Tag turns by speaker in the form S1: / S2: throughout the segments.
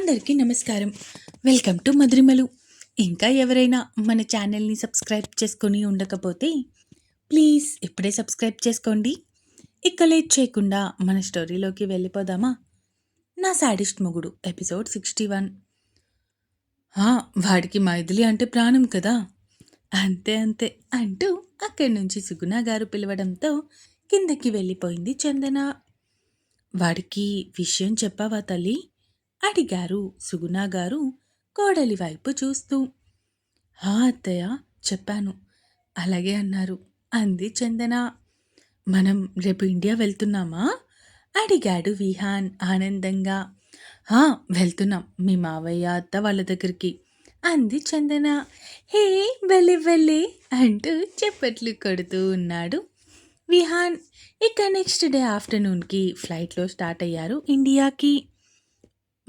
S1: అందరికీ నమస్కారం welcome to మధురిమలు ఇంకా ఎవరైనా మన ఛానల్ని సబ్స్క్రైబ్ చేసుకొని ఉండకపోతే ప్లీజ్ ఇప్పుడే సబ్స్క్రైబ్ చేసుకోండి ఇక లేట్ చేయకుండా మన స్టోరీలోకి వెళ్ళిపోదామా నా సాడిస్ట్ మొగుడు ఎపిసోడ్ సిక్స్టీ వన్ వాడికి మైథిలి అంటే ప్రాణం కదా అంతే అంతే అంటూ అక్కడి నుంచి సుగుణా గారు పిలవడంతో కిందకి వెళ్ళిపోయింది చందన వాడికి విషయం చెప్పావా తల్లి అడిగారు సుగుణా గారు కోడలి వైపు చూస్తూ హా అత్తయ్య చెప్పాను అలాగే అన్నారు అంది చందన మనం రేపు ఇండియా వెళ్తున్నామా అడిగాడు విహాన్ ఆనందంగా హా వెళ్తున్నాం మీ మావయ్య అత్త వాళ్ళ దగ్గరికి అంది చందన హే వెళ్ళి వెళ్ళి అంటూ చెప్పట్లు కొడుతూ ఉన్నాడు విహాన్ ఇక నెక్స్ట్ డే ఆఫ్టర్నూన్కి ఫ్లైట్లో స్టార్ట్ అయ్యారు ఇండియాకి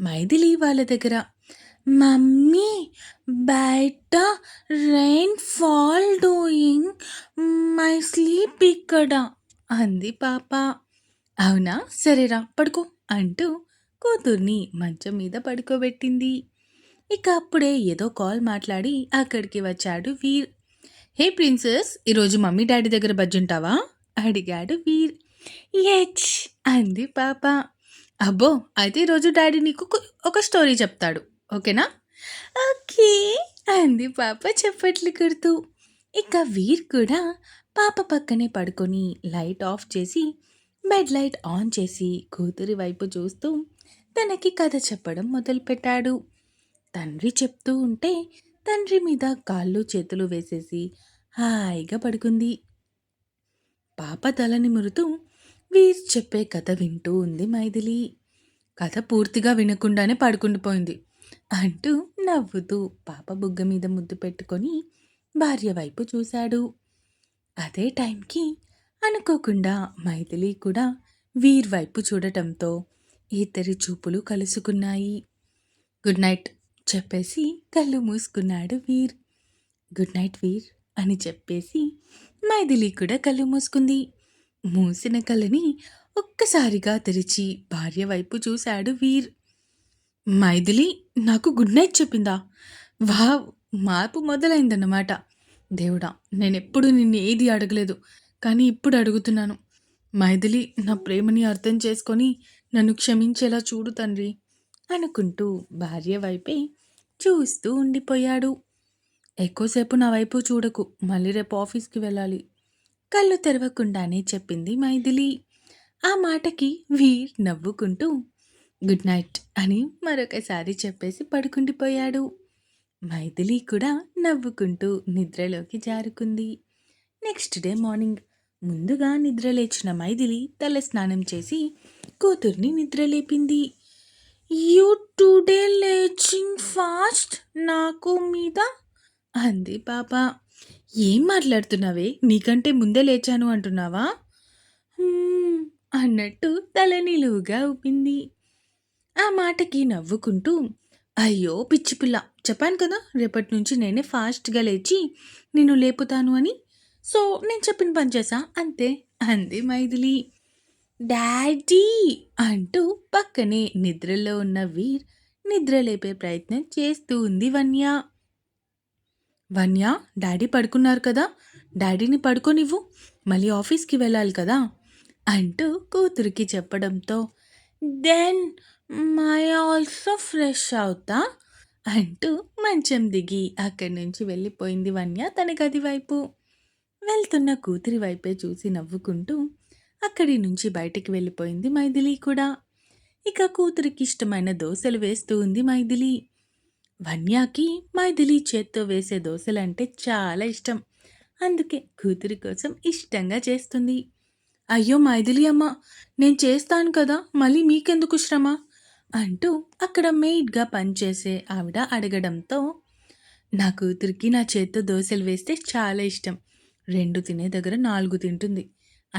S1: మైథిలి వాళ్ళ దగ్గర మమ్మీ బయట rain fall doing my sleep ఇక్కడ అంది పాప అవునా సరేరా పడుకో అంటూ కూతుర్ని మంచం మీద పడుకోబెట్టింది ఇక అప్పుడే ఏదో కాల్ మాట్లాడి అక్కడికి వచ్చాడు వీర్ హే ప్రిన్సెస్ ఈరోజు మమ్మీ డాడీ దగ్గర బజ్జుంటావా అడిగాడు వీర్ ఎచ్ అంది పాప అబ్బో అయితే ఈరోజు డాడీ నీకు ఒక స్టోరీ చెప్తాడు ఓకేనా ఓకే అంది పాప చెప్పట్లు కుడుతూ ఇక వీర్ కూడా పాప పక్కనే పడుకొని లైట్ ఆఫ్ చేసి బెడ్ లైట్ ఆన్ చేసి కూతురి వైపు చూస్తూ తనకి కథ చెప్పడం మొదలుపెట్టాడు తండ్రి చెప్తూ ఉంటే తండ్రి మీద కాళ్ళు చేతులు వేసేసి హాయిగా పడుకుంది పాప తల నిమురుతూ వీర్ చెప్పే కథ వింటూ ఉంది మైథిలి కథ పూర్తిగా వినకుండానే పడుకుండిపోయింది అంటూ నవ్వుతూ పాప బుగ్గ మీద ముద్దు పెట్టుకొని భార్య వైపు చూశాడు అదే టైంకి అనుకోకుండా మైథిలి కూడా వీర్ వైపు చూడటంతో ఇద్దరి చూపులు కలుసుకున్నాయి గుడ్ నైట్ చెప్పేసి కళ్ళు మూసుకున్నాడు వీర్ గుడ్ నైట్ వీర్ అని చెప్పేసి మైథిలి కూడా కళ్ళు మూసుకుంది మూసిన కళని ఒక్కసారిగా తెరిచి భార్య వైపు చూశాడు వీర్ మైథిలి నాకు గుడ్ నైట్ చెప్పిందా వా మార్పు మొదలైందన్నమాట దేవుడా నేనెప్పుడు నిన్ను ఏది అడగలేదు కానీ ఇప్పుడు అడుగుతున్నాను మైథిలి నా ప్రేమని అర్థం చేసుకొని నన్ను క్షమించేలా చూడు తండ్రి అనుకుంటూ భార్య వైపే చూస్తూ ఉండిపోయాడు ఎక్కువసేపు నా వైపు చూడకు మళ్ళీ రేపు ఆఫీస్కి వెళ్ళాలి కళ్ళు తెరవకుండానే చెప్పింది మైథిలి ఆ మాటకి వీర్ నవ్వుకుంటూ గుడ్ నైట్ అని మరొకసారి చెప్పేసి పడుకుండిపోయాడు మైథిలి కూడా నవ్వుకుంటూ నిద్రలోకి జారుకుంది నెక్స్ట్ డే మార్నింగ్ ముందుగా నిద్రలేచిన మైథిలి తల స్నానం చేసి కూతుర్ని నిద్రలేపింది యూ టుడే లేచింగ్ ఫాస్ట్ నాకు మీద అంది పాప ఏం మాట్లాడుతున్నావే నీకంటే ముందే లేచాను అంటున్నావా అన్నట్టు తల నిలువుగా ఊపింది ఆ మాటకి నవ్వుకుంటూ అయ్యో పిచ్చి పిల్ల చెప్పాను కదా రేపటి నుంచి నేనే ఫాస్ట్గా లేచి నేను లేపుతాను అని సో నేను చెప్పిన పని చేసా అంతే అంది మైథిలి డాడీ అంటూ పక్కనే నిద్రలో ఉన్న వీర్ నిద్ర లేపే ప్రయత్నం చేస్తూ ఉంది వన్య వన్య డాడీ పడుకున్నారు కదా డాడీని పడుకోనివ్వు మళ్ళీ ఆఫీస్కి వెళ్ళాలి కదా అంటూ కూతురికి చెప్పడంతో దెన్ మై ఆల్సో ఫ్రెష్ అవుతా అంటూ మంచం దిగి అక్కడి నుంచి వెళ్ళిపోయింది వన్య తన గది వైపు వెళ్తున్న కూతురి వైపే చూసి నవ్వుకుంటూ అక్కడి నుంచి బయటికి వెళ్ళిపోయింది మైథిలి కూడా ఇక కూతురికి ఇష్టమైన దోశలు వేస్తూ ఉంది మైథిలి వన్యాకి మైథిలి చేత్తో వేసే దోశలంటే చాలా ఇష్టం అందుకే కూతురి కోసం ఇష్టంగా చేస్తుంది అయ్యో మైథిలి అమ్మ నేను చేస్తాను కదా మళ్ళీ మీకెందుకు శ్రమ అంటూ అక్కడ మెయిడ్గా పనిచేసే ఆవిడ అడగడంతో నా కూతురికి నా చేత్తో దోశలు వేస్తే చాలా ఇష్టం రెండు తినే దగ్గర నాలుగు తింటుంది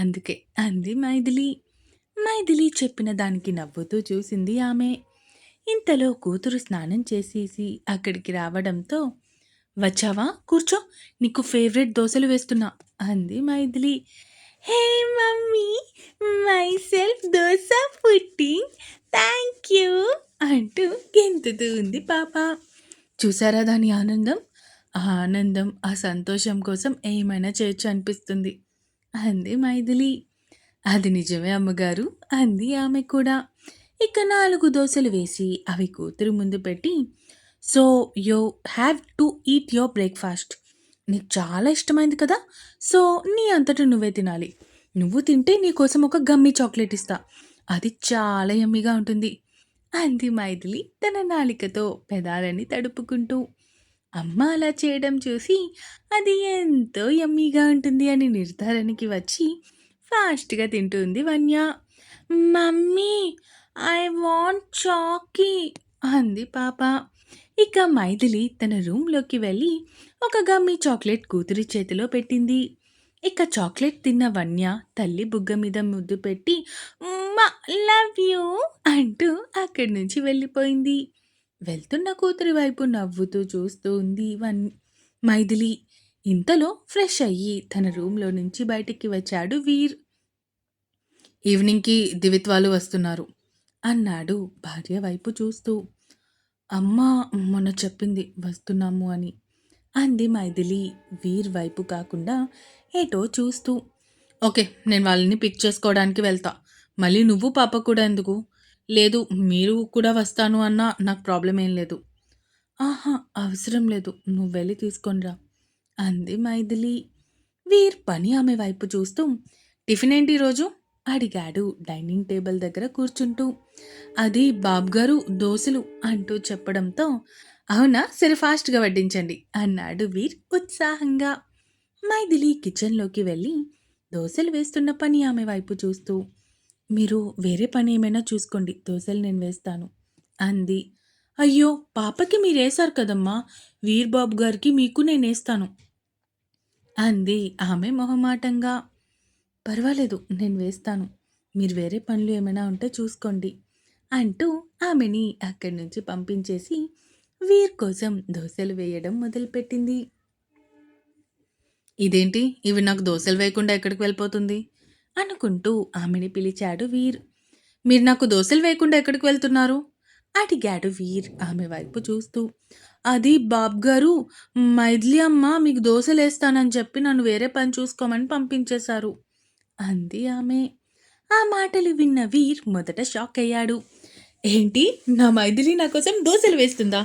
S1: అందుకే అంది మైథిలి మైథిలి చెప్పిన దానికి నవ్వుతూ చూసింది ఆమె ఇంతలో కూతురు స్నానం చేసేసి అక్కడికి రావడంతో వచ్చావా కూర్చో నీకు ఫేవరెట్ దోశలు వేస్తున్నా అంది Maithili hey mummy myself dosa putting thank you అంటూ గెంతుతూ ఉంది పాప చూసారా దాని ఆనందం ఆ ఆనందం ఆ సంతోషం కోసం ఏమైనా చేయొచ్చు అనిపిస్తుంది అంది మైథిలి అది నిజమే అమ్మగారు అంది ఆమె కూడా ఇక నాలుగు దోశలు వేసి అవి కూతురు ముందు పెట్టి so you have to eat your breakfast నీకు చాలా ఇష్టమైంది కదా సో నీ అంతటా నువ్వే తినాలి నువ్వు తింటే నీకోసం ఒక గమ్మి చాక్లెట్ ఇస్తా అది చాలా ఎమ్మిగా ఉంటుంది అంది మైథిలి తన నాలికతో పెదాలని తడుపుకుంటూ అమ్మ అలా చేయడం చూసి అది ఎంతో ఎమ్మీగా ఉంటుంది అని నిర్ధారణకి వచ్చి ఫాస్ట్గా తింటుంది వన్య మమ్మీ ఐ వాంట్ చాకీ అంది పాప ఇక మైథిలి తన రూమ్లోకి వెళ్ళి ఒక గమ్మి చాక్లెట్ కూతురి చేతిలో పెట్టింది ఇక చాక్లెట్ తిన్న వన్య తల్లి బుగ్గ మీద ముద్దు పెట్టి లవ్ యూ అంటూ అక్కడి నుంచి వెళ్ళిపోయింది వెళ్తున్న కూతురి వైపు నవ్వుతూ చూస్తూ ఉంది వన్ మైథిలి ఇంతలో ఫ్రెష్ అయ్యి తన రూమ్లో నుంచి బయటికి వచ్చాడు వీర్ ఈవినింగ్కి దివిత్వాలు వస్తున్నారు అన్నాడు భార్య వైపు చూస్తూ అమ్మ మొన్న చెప్పింది వస్తున్నాము అని అంది మైథిలి వీర్ వైపు కాకుండా ఏటో చూస్తూ ఓకే నేను వాళ్ళని పిక్ చేసుకోవడానికి వెళ్తా మళ్ళీ నువ్వు పాప కూడా ఎందుకు లేదు మీరు కూడా వస్తాను అన్నా నాకు ప్రాబ్లం ఏం లేదు ఆహా అవసరం లేదు నువ్వు వెళ్ళి తీసుకొనిరా అంది మైథిలి వీర్ పని ఆమె వైపు చూస్తూ టిఫిన్ ఏంటి ఈరోజు అడిగాడు డైనింగ్ టేబుల్ దగ్గర కూర్చుంటూ అది బాబ్గారు దోశలు అంటూ చెప్పడంతో అవునా సరే ఫాస్ట్గా వడ్డించండి అన్నాడు వీర్ ఉత్సాహంగా మైథిలి కిచెన్లోకి వెళ్ళి దోశలు వేస్తున్న పని ఆమె వైపు చూస్తూ మీరు వేరే పని ఏమైనా చూసుకోండి దోశలు నేను వేస్తాను అంది అయ్యో పాపకి మీరేశారు కదమ్మా వీర్బాబు గారికి మీకు నేను వేస్తాను అంది ఆమె మొహమాటంగా పర్వాలేదు నేను వేస్తాను మీరు వేరే పనులు ఏమైనా ఉంటే చూసుకోండి అంటూ ఆమెని అక్కడి నుంచి పంపించేసి వీర్ కోసం దోశలు వేయడం మొదలుపెట్టింది ఇదేంటి ఇవి నాకు దోశలు వేయకుండా ఎక్కడికి వెళ్ళిపోతుంది అనుకుంటూ ఆమెని పిలిచాడు వీర్ మీరు నాకు దోశలు వేయకుండా ఎక్కడికి వెళ్తున్నారు అడిగాడు వీర్ ఆమె వైపు చూస్తూ అది బాబ్ గారు మైథిలి అమ్మ మీకు వేస్తానని చెప్పి నన్ను వేరే పని చూసుకోమని పంపించేశారు అంది ఆమె ఆ మాటలు విన్న వీర్ మొదట షాక్ అయ్యాడు ఏంటి నా మైథిలి నా కోసం దోశలు వేస్తుందా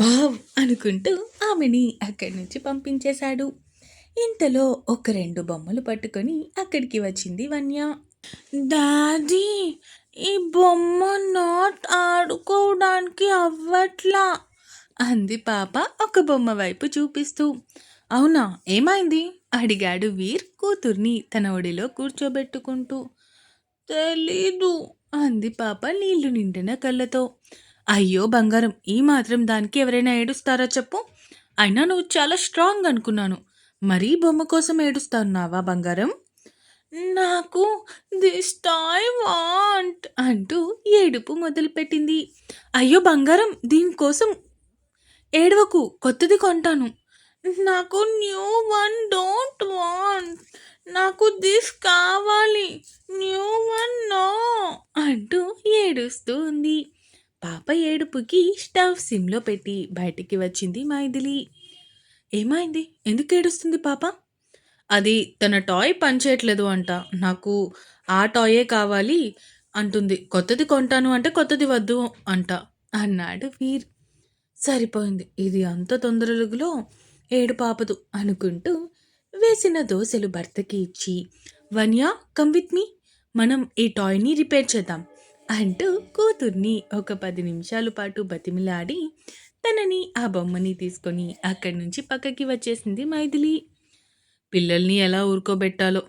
S1: వావ్ అనుకుంటూ ఆమెని అక్కడి నుంచి పంపించేశాడు ఇంతలో ఒక రెండు బొమ్మలు పట్టుకొని అక్కడికి వచ్చింది వన్య దాదీ ఈ బొమ్మ నాట్ ఆడుకోవడానికి అవ్వట్లా అంది పాప ఒక బొమ్మ వైపు చూపిస్తూ అవునా ఏమైంది అడిగాడు వీర్ కూతుర్ని తన ఒడిలో కూర్చోబెట్టుకుంటూ తెలీదు అంది పాప నీళ్లు నిండిన కళ్ళతో అయ్యో బంగారం ఈ మాత్రం దానికి ఎవరైనా ఏడుస్తారా చెప్పు అయినా నువ్వు చాలా స్ట్రాంగ్ అనుకున్నాను మరీ బొమ్మ కోసం ఏడుస్తున్నావా బంగారం నాకు దిస్ టై వాంట్ అంటూ ఏడుపు మొదలుపెట్టింది అయ్యో బంగారం దీనికోసం ఏడవకు కొత్తది కొంటాను నాకు న్యూ వన్ డోంట్ వాంట్ నాకు దిస్ కావాలి న్యూ వన్ నో అంటూ ఉంది పాప ఏడుపుకి స్టవ్ సిమ్లో పెట్టి బయటికి వచ్చింది మైథిలి ఏమైంది ఎందుకు ఏడుస్తుంది పాప అది తన టాయ్ పనిచేయట్లేదు అంట నాకు ఆ టాయే కావాలి అంటుంది కొత్తది కొంటాను అంటే కొత్తది వద్దు అంట అన్నాడు వీర్ సరిపోయింది ఇది అంత తొందరలుగులో ఏడు పాపదు అనుకుంటూ వేసిన దోశలు భర్తకి ఇచ్చి వన్యా కమ్ విత్ మీ మనం ఈ టాయ్ని రిపేర్ చేద్దాం అంటూ కూతుర్ని ఒక పది నిమిషాల పాటు బతిమిలాడి తనని ఆ బొమ్మని తీసుకొని అక్కడి నుంచి పక్కకి వచ్చేసింది మైథిలి పిల్లల్ని ఎలా ఊరుకోబెట్టాలో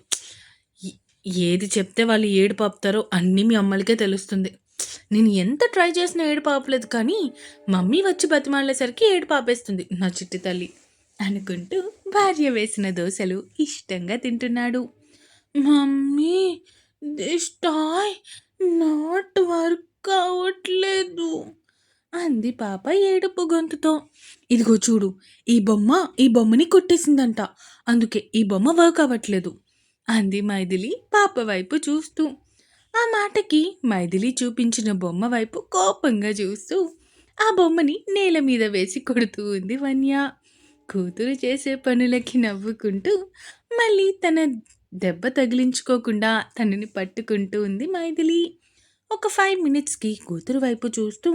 S1: ఏది చెప్తే వాళ్ళు ఏడు పాపుతారో అన్నీ మీ అమ్మలకే తెలుస్తుంది నేను ఎంత ట్రై చేసినా ఏడు పాపలేదు కానీ మమ్మీ వచ్చి బతిమాడేసరికి ఏడు పాపేస్తుంది నా చిట్టి తల్లి అనుకుంటూ భార్య వేసిన దోశలు ఇష్టంగా తింటున్నాడు mummy this toy not work అవట్లేదు అంది పాప ఏడుపు గొంతుతో ఇదిగో చూడు ఈ బొమ్మ ఈ బొమ్మని కొట్టేసిందంట అందుకే ఈ బొమ్మ వర్క్ అవ్వట్లేదు అంది మైథిలి పాప వైపు చూస్తూ ఆ మాటకి మైథిలి చూపించిన బొమ్మ వైపు కోపంగా చూస్తూ ఆ బొమ్మని నేల మీద వేసి కొడుతూ ఉంది వన్య కూతురు చేసే పనులకి నవ్వుకుంటూ మళ్ళీ తన దెబ్బ తగిలించుకోకుండా తనని పట్టుకుంటూ ఉంది మైథిలి ఒక ఫైవ్ మినిట్స్కి కూతురు వైపు చూస్తూ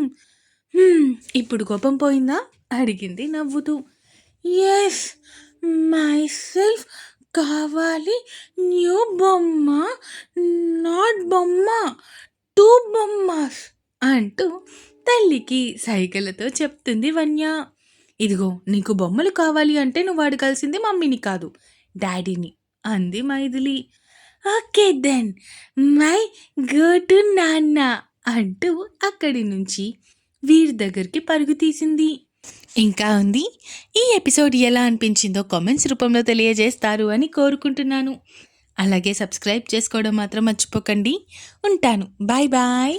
S1: ఇప్పుడు కోపం పోయిందా అడిగింది నవ్వుతూ ఎస్ మై సెల్ఫ్ కావాలి న్యూ బొమ్మ నాట్ బొమ్మ టూ బొమ్మ అంటూ తల్లికి సైకిల్తో చెప్తుంది వన్య ఇదిగో నీకు బొమ్మలు కావాలి అంటే నువ్వు అడగాల్సింది మమ్మీని కాదు డాడీని అంది Maithili okay then my go to నాన్న అంటూ అక్కడి నుంచి వీరి దగ్గరికి పరుగు తీసింది ఇంకా ఉంది ఈ ఎపిసోడ్ ఎలా అనిపించిందో కామెంట్స్ రూపంలో తెలియజేస్తారు అని కోరుకుంటున్నాను అలాగే సబ్స్క్రైబ్ చేసుకోవడం మాత్రం మర్చిపోకండి ఉంటాను బాయ్ బాయ్